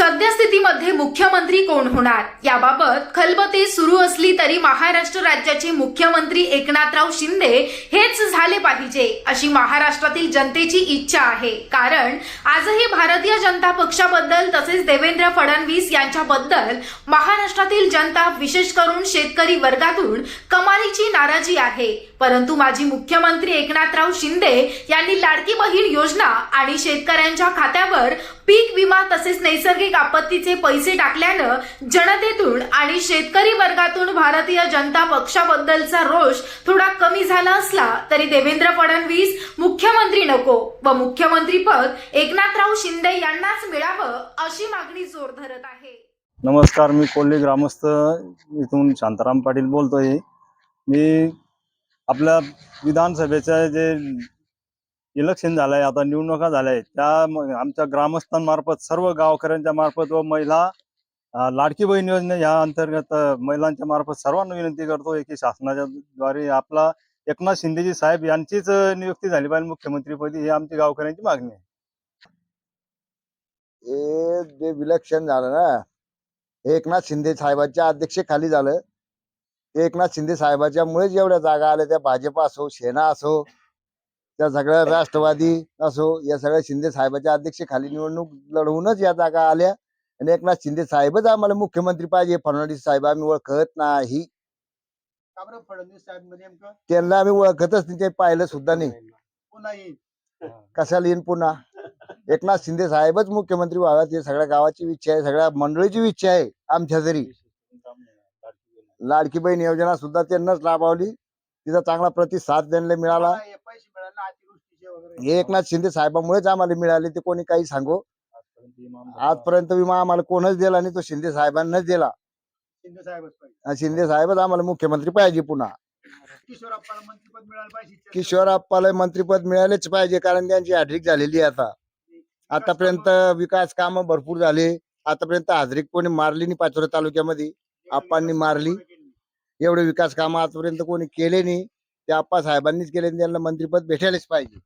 सद्यस्थितीमध्ये मुख्यमंत्री कोण होणार? याबाबत खलबते सुरू असली तरी महाराष्ट्र राज्याचे मुख्यमंत्री एकनाथराव शिंदे हेच झाले पाहिजे अशी महाराष्ट्रातील जनतेची इच्छा आहे. कारण आजही भारतीय जनता पक्षाबद्दल तसेच देवेंद्र फडणवीस यांच्याबद्दल महाराष्ट्रातील जनता विशेष करून शेतकरी वर्गातून कमालीची नाराजी आहे. परंतु माजी मुख्यमंत्री एकनाथराव शिंदे यांनी लाडकी बहीण योजना आणि शेतकऱ्यांच्या खात्यावर पीक विमा तसेच नैसर्गिक आपत्तीचे पैसे टाकल्यानं जनतेतून आणि शेतकरी वर्गातून भारतीय जनता पक्षाबद्दलचा रोष थोडा कमी झाला असला तरी देवेंद्र फडणवीस मुख्यमंत्री नको व मुख्यमंत्री पद एकनाथराव शिंदे यांनाच मिळावं अशी मागणी जोर धरत आहे. नमस्कार मी कोल्हे ग्रामस्थ इथून शांताराम पाटील बोलतोय. मी आपल्या विधानसभेच्या जे इलेक्शन झालंय आता निवडणुका झाल्या त्या आमच्या ग्रामस्थांमार्फत सर्व गावकऱ्यांच्या मार्फत व महिला लाडकी बहीण योजना या अंतर्गत महिलांच्या मार्फत सर्वांना विनंती करतो की शासनाच्या द्वारे आपला एकनाथ शिंदेजी साहेब यांचीच नियुक्ती झाली पाहिजे मुख्यमंत्रीपदी ही आमची गावकऱ्यांची मागणी आहे. हे जे विलक्षण झालं ना हे एकनाथ शिंदे साहेबांच्या अध्यक्षेखाली झालं. एकनाथ शिंदे साहेबाच्या मुळेच एवढ्या जागा आल्या त्या भाजप असो सेना असो त्या सगळ्या राष्ट्रवादी असो या सगळ्या शिंदे साहेबाच्या अध्यक्षेखाली निवडणूक लढवूनच या जागा आल्या. आणि एकनाथ शिंदे साहेबच आम्हाला मुख्यमंत्री पाहिजे. फडणवीस साहेब आम्ही ओळखत नाही. का बरं फडणवीस साहेब नेमकं? त्यांना आम्ही ओळखतच नाही. ते पाहिलं सुद्धा नाही. कशाला येईन पुन्हा? एकनाथ शिंदे साहेबच मुख्यमंत्री व्हाव्यात. हे सगळ्या गावाची इच्छा आहे. सगळ्या मंडळीची इच्छा आहे. आमच्या तरी लाडकी बहीण योजना सुद्धा त्यांनाच लाभवली. तिचा चांगला प्रतिसाद त्यांना मिळाला. हे एकनाथ शिंदे साहेबांमुळेच आम्हाला मिळाले ते कोणी काही सांगो. आजपर्यंत विमा आम्हाला कोणच दिला नाही तो शिंदे साहेबांनाच दिला. शिंदे साहेबच आम्हाला मुख्यमंत्री पाहिजे पुन्हा. किशोर आप्पाला मंत्रीपद मिळालेच पाहिजे कारण त्यांची हॅड्रिक झालेली आहे आता. आतापर्यंत विकास कामं भरपूर झाले आतापर्यंत हाजरीक कोणी मारली नाही पाचोरा तालुक्यामध्ये. आप्पांनी मारली. एवढे विकास कामं आतापर्यंत कोणी केले नाही. ते आप्पा साहेबांनीच केले त्यांना मंत्रीपद भेटायलाच पाहिजे.